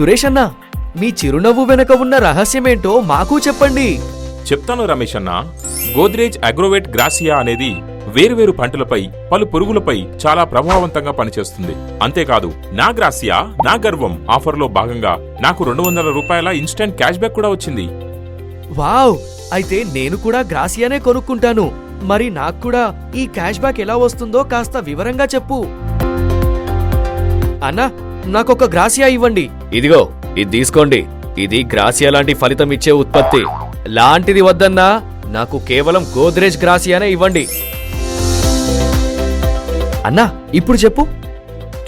సురేష్ అన్న మీ చిరునవ్వు వెనక ఉన్న రహస్యమేంటో మాకు చెప్పండి. చెప్తాను రమేష్ అన్న గోద్రేజ్ అగ్రోవేట్ గ్రాసియా అనేది వేరువేరు పంటలపై పలు పురుగులపై చాలా ప్రభావవంతంగా పనిచేస్తుంది. అంతేకాదు నా గ్రాసియా నా గర్వం ఆఫర్లో భాగంగా నాకు రెండు వందల రూపాయల ఇన్స్టెంట్ క్యాష్ బ్యాక్ కూడా వచ్చింది. వావ్! అయితే నేను కూడా గ్రాసియానే కొనుక్కుంటాను. మరి నాకు కూడా ఈ క్యాష్ బ్యాక్ ఎలా వస్తుందో కాస్త వివరంగా చెప్పు. అన్నా నాకొక గ్రాసియా ఇవ్వండి. ఇదిగో ఇది తీసుకోండి. ఇది గ్రాసియా లాంటి ఫలితం ఇచ్చే ఉత్పత్తి. లాంటిది వద్దన్నా నాకు కేవలం గోద్రేజ్ గ్రాసియానే ఇవ్వండి. అన్నా ఇప్పుడు చెప్పు.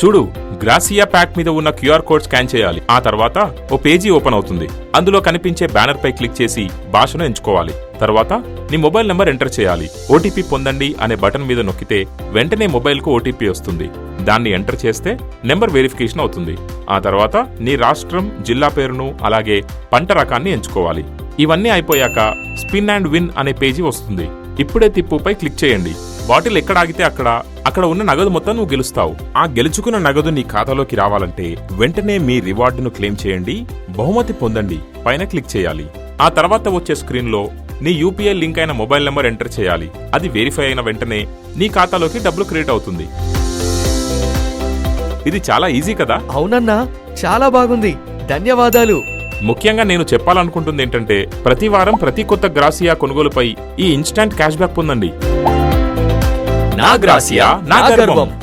చూడు గ్రాసియా ప్యాక్ మీద ఉన్న క్యూఆర్ కోడ్ స్కాన్ చేయాలి. ఆ తర్వాత ఓ పేజీ ఓపెన్ అవుతుంది. అందులో కనిపించే బ్యానర్ పై క్లిక్ చేసి భాషను ఎంచుకోవాలి. తర్వాత నీ మొబైల్ నెంబర్ ఎంటర్ చేయాలి. ఓటీపీ పొందండి అనే బటన్ మీద నొక్కితే వెంటనే మొబైల్కు ఓటీపీ వస్తుంది. దాన్ని ఎంటర్ చేస్తే నెంబర్ వెరిఫికేషన్ అవుతుంది. ఆ తర్వాత నీ రాష్ట్రం జిల్లా పేరును అలాగే పంట రకాన్ని ఎంచుకోవాలి. ఇవన్నీ అయిపోయాక స్పిన్ అండ్ విన్ అనే పేజీ వస్తుంది. ఇప్పుడే తిప్పుపై క్లిక్ చేయండి. బాటిల్ ఎక్కడ ఆగితే అక్కడ అక్కడ ఉన్న నగదు మొత్తం నువ్వు గెలుస్తావు. ఆ గెలుచుకున్న నగదు నీ ఖాతాలోకి రావాలంటే వెంటనే మీ రివార్డును క్లెయిమ్ చేయండి బహుమతి పొందండి పైన క్లిక్ చేయాలి. ఆ తర్వాత వచ్చే స్క్రీన్లో నీ యూపీఐ లింక్ అయిన మొబైల్ నెంబర్ ఎంటర్ చేయాలి. అది వెరిఫై అయిన వెంటనే నీ ఖాతాలోకి డబ్బులు క్రియేట్ అవుతుంది. ఇది చాలా ఈజీ కదా? అవునన్నా చాలా బాగుంది. ధన్యవాదాలు. ముఖ్యంగా నేను చెప్పాలనుకుంటుంది ఏంటంటే ప్రతి వారం ప్రతి కొత్త గ్రాసియా కొనుగోలుపై ఈ ఇన్స్టాంట్ క్యాష్ బ్యాక్ పొందండి. నా గ్రాసియా, నా గర్వం.